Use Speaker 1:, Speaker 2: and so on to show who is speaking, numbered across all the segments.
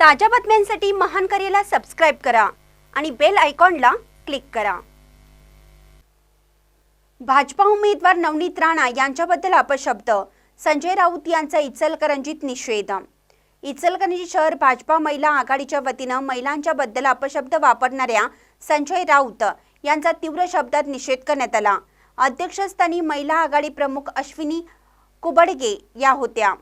Speaker 1: ताज्या बातम्यांसाठी महान करेला सबस्क्राईब करा आणि बेल आयकॉनला क्लिक करा. भाजपा उमेदवार नवनीत राणा यांच्याबद्दल अपशब्द. संजय राऊत यांचा इचलकरंजीत निषेध. इचलकरंजी शहर भाजपा महिला आघाडीच्या वतीनं महिलांच्या बद्दल अपशब्द वापरणाऱ्या संजय राऊत यांचा तीव्र शब्दात निषेध करण्यात आला. अध्यक्षस्थानी महिला आघाडी प्रमुख अश्विनी कुबडगे या होत्या.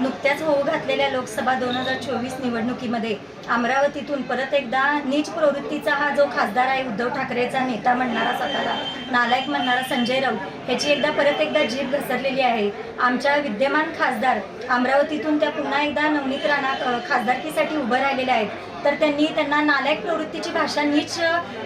Speaker 2: नुकत्याच होऊ घातलेल्या लोकसभा दोन हजार चोवीस निवडणुकीमध्ये अमरावतीतून परत एकदा नीच प्रवृत्तीचा हा जो खासदार आहे उद्धव ठाकरेचा नेता म्हणणारा स्वतःला नालायक म्हणणारा संजय राऊत ह्याची एकदा परत एकदा जीभ घसरलेली आहे. आमच्या विद्यमान खासदार अमरावतीतून त्या पुन्हा एकदा नवनीत राणा खासदारकीसाठी उभं राहिलेल्या आहेत. तर त्यांनी त्यांना नालायक प्रवृत्तीची भाषा नीच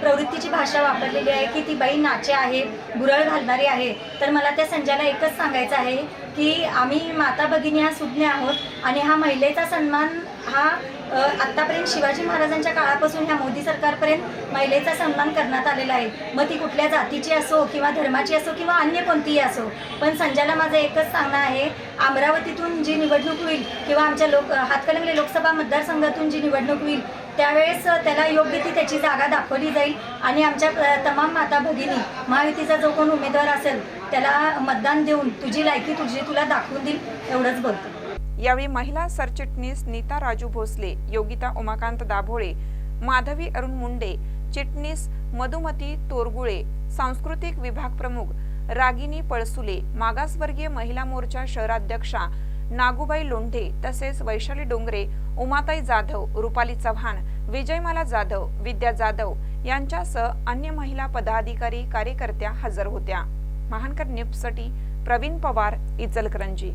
Speaker 2: प्रवृत्तीची भाषा वापरलेली आहे की ती बाई नाचे आहे गुरळ घालणारी आहे. तर मला त्या संजयला एकच सांगायचं आहे की आम्ही माता भगिनी हा सुज्ञ आहोत. आणि हा महिलेचा सन्मान हा आत्तापर्यंत शिवाजी महाराजांच्या काळापासून ह्या मोदी सरकारपर्यंत महिलेचा सन्मान करण्यात आलेला आहे. मग ती कुठल्या जातीची असो किंवा धर्माची असो किंवा अन्य कोणतीही असो पण संजयला माझं एकच सांगणं आहे अमरावतीतून जी निवडणूक होईल किंवा आमच्या लोक हातकणंगले लोकसभा मतदारसंघातून जी निवडणूक होईल त्यावेळेस त्याला योग्य ती त्याची जागा दाखवली जाईल. आणि आमच्या तमाम माता भगिनी महायुतीचा जो कोण उमेदवार असेल त्याला मतदान देऊन तुझी लायकी तुझी तुला दाखवून देईल एवढंच बोलतो.
Speaker 3: यावेळी महिला सरचिटणीस नीता राजू भोसले योगिता उमाकांत दाभोळे माधवी अरुण मुंडे चिटणीस मधुमती तोरगुळे सांस्कृतिक विभाग प्रमुख रागिनी पळसुले मागासवर्गीय महिला मोर्चा शहराध्यक्षा नागूबाई लोंढे तसेच वैशाली डोंगरे उमाताई जाधव रुपाली चव्हाण विजयमाला जाधव विद्या जाधव यांच्यासह अन्य महिला पदाधिकारी कार्यकर्त्या हजर होत्या. महानकर न्यूजसाठी प्रवीण पवार इचलकरंजी.